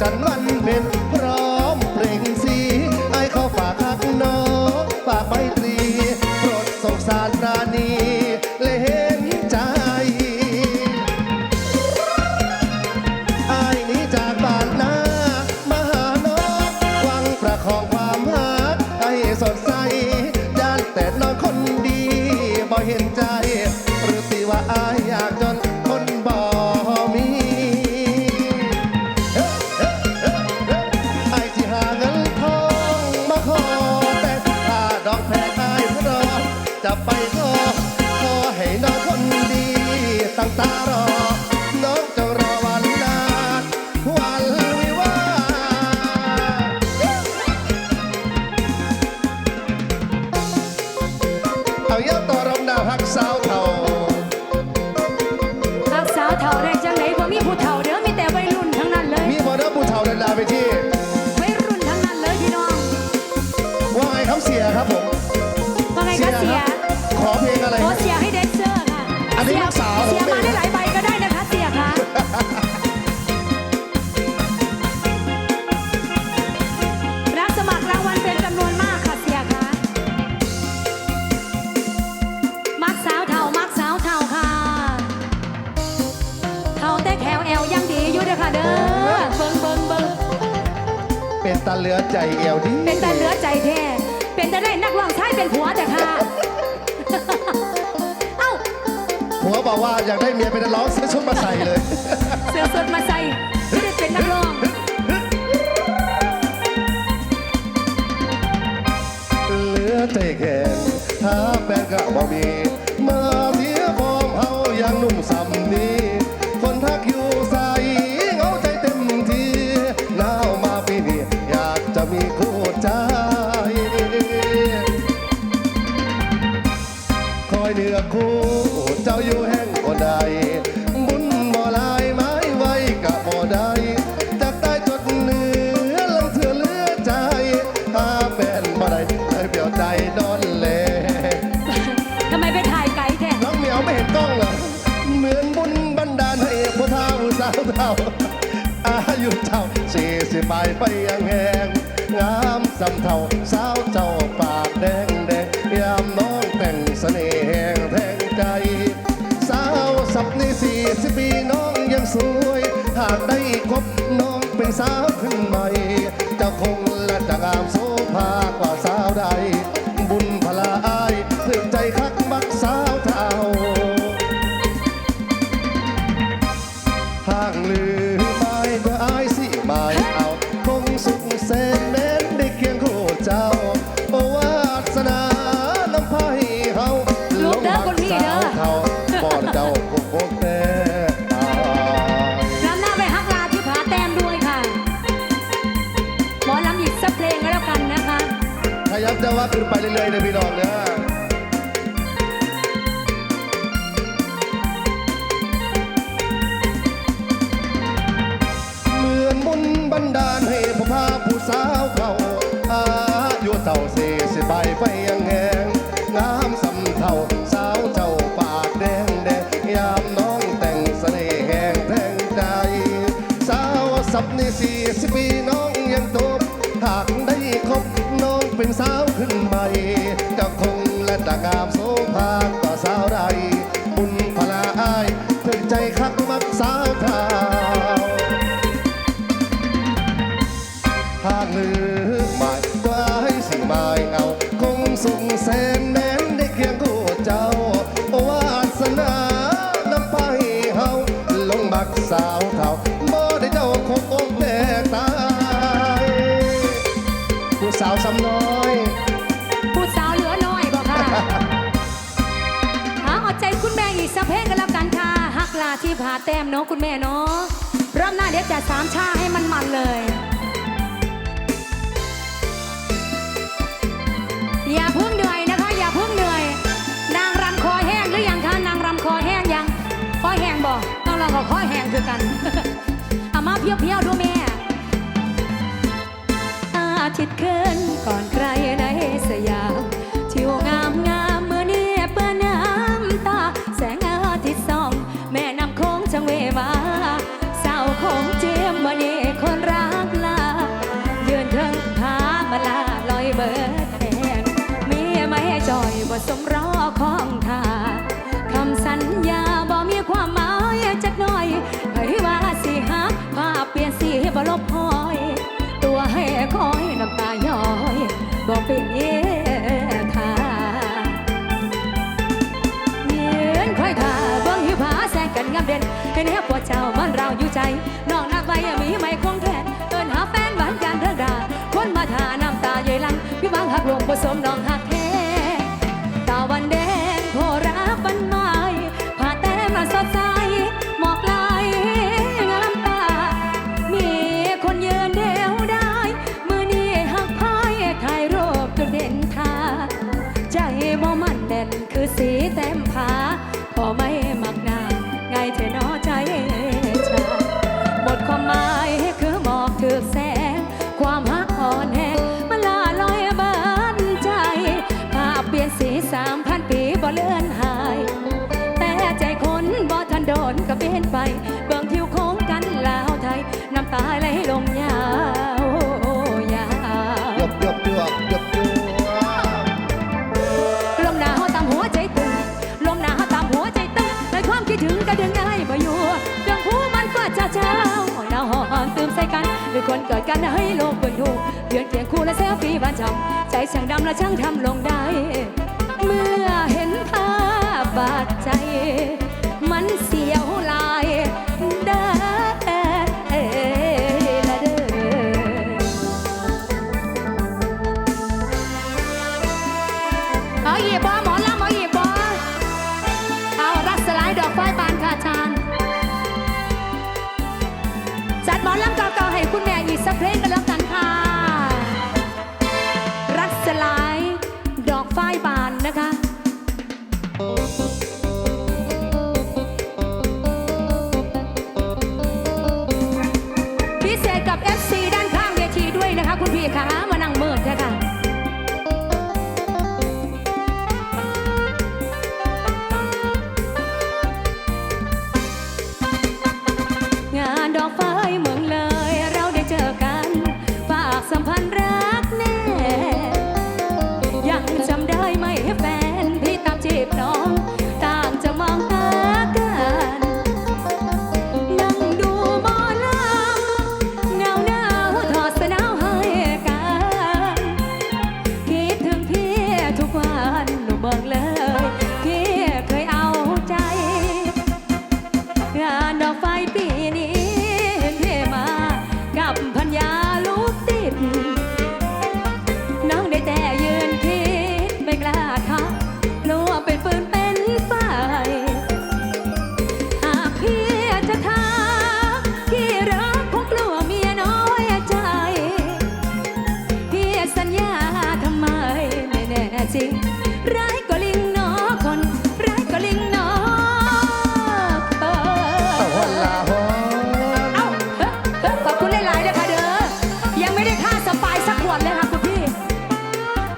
จันทร์วันเป็น ขอเพลงอะไร โอ้เสียให้เด็กเซอร์ค่ะอันนี้ลูกสาวเสียมาได้หลายใบก็ได้นะคะเสียค่ะรับสมัครรางวัลเป็นจำนวนมากค่ะเสียค่ะมักสาวเท่ามักสาวเทาค่ะเทาแต่แขวแอวยังดีอยู่เด้อค่ะเด้อเบิ้งเบิ้งเบิ้งเป็นตาเลือใจเอวดีเป็นต่เลือใจแท้ เป็นต่ได้นักร้องชายเป็นผัวแต่ค่ะ เอ้าผัวบอกว่าอยากได้เมียเป็นนักร้องเสื้อชุดมาใส่เลย เสื้อชุดมาใส่ไม่ได้เป็นนักร้อง เหลือแต่แขนถ้าแฟนก็บ่มี มาเสียฟอมเฮายังนุ่มสำนีา อายุเท่าสี่สิบใบไปยังแหงงามสำเท่าสาวเจ้าปากแดงแดงยามน้องแต่งเสน่ห์แห่งแทงใจ สาวสับในสี่สิบปีน้องยังสวย หากได้คบน้องเป็นสาวขึ้นใหม่จะคง ภาคเหนือใม่กลายสีไม่เอาคงสุงแสนแน่นได้เคียงคู่เจ้าวาสนานำไปเฮาลงบักสาวเทาบ่ได้เจ้าคงอกแตกตายผู้สาวซำน้อยผู้สาวเหลือน้อยบอค่ะหาอดใจคุณแม่อีกสักเพลงกันแล้วกันค่ะฮักลาที่ผาแต้มเนาะคุณแม่เนาะรอบหน้าเดี๋ยวจัสามชาให้มันมันเลย อย่าเพิ่งเหนื่อยนะคะ อย่าเพิ่งเหนื่อย นางรำคอแห้งหรือยังคะนางรำคอแห้งยังคอแห้งบ่ต้องเราก็คอแห้งคือกันเอามาเพียวๆดูแม่อาทิตย์ขึ้นก่อนใครนะ ด่นเห็นแฮบปวดเจ้ามันเราอยู่ใจน้องนักใบมีไม่คงแทนเอินหาแฟนหวานกันเรื่องดาคนมาทาน้ำตาเย้ยหลังพี่บางหักลงผสมน้องหา สีสามพันปีบ่เลื่อนหาย แต่ใจคนบ่ทันโดนก็เปลี่ยนไป เบิ่งทิวโค้งกันลาวไทย น้ำตาไหลลงยาวยาวหยบหยบหยวบหยบหยวบลมหนาวตามหัวใจตึงลมหนาวตามหัวใจตึงในความคิดถึงก็ดึงอะไรมาอยู่เรื่องผู้มันก็เจ้าเจ้าหนาวหอนตื่มใส่กันหรือคนเกิดกันให้โลกเปิดหูเดือนเคียงคู่และเซลฟี่บ้านจำใจช่างดำและช่างทำลงได้ เมื่อเห็นภาพบาดใจ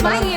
my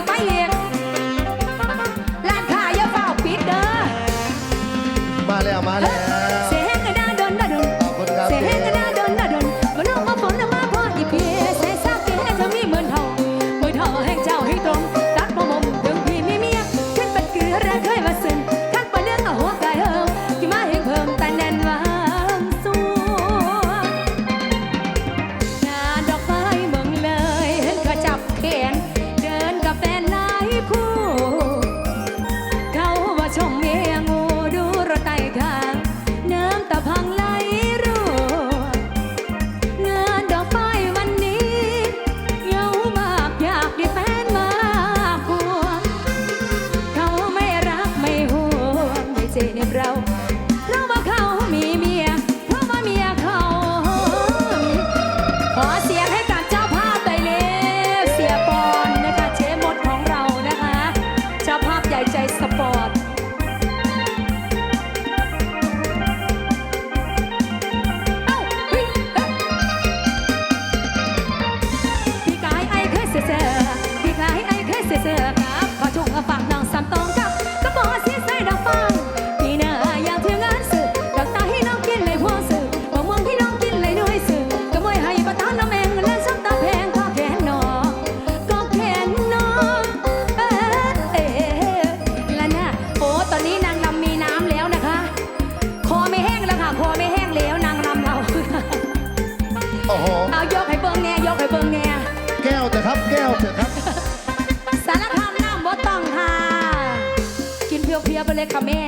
ยวๆไปเลยค่ะแม่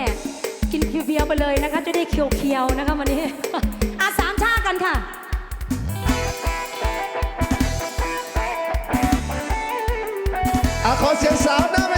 กินเพียวๆไปเลยนะคะ จะได้เคียวๆนะคะวันนี้อาสามชากันค่ะอาขอเสียงสาวหน้า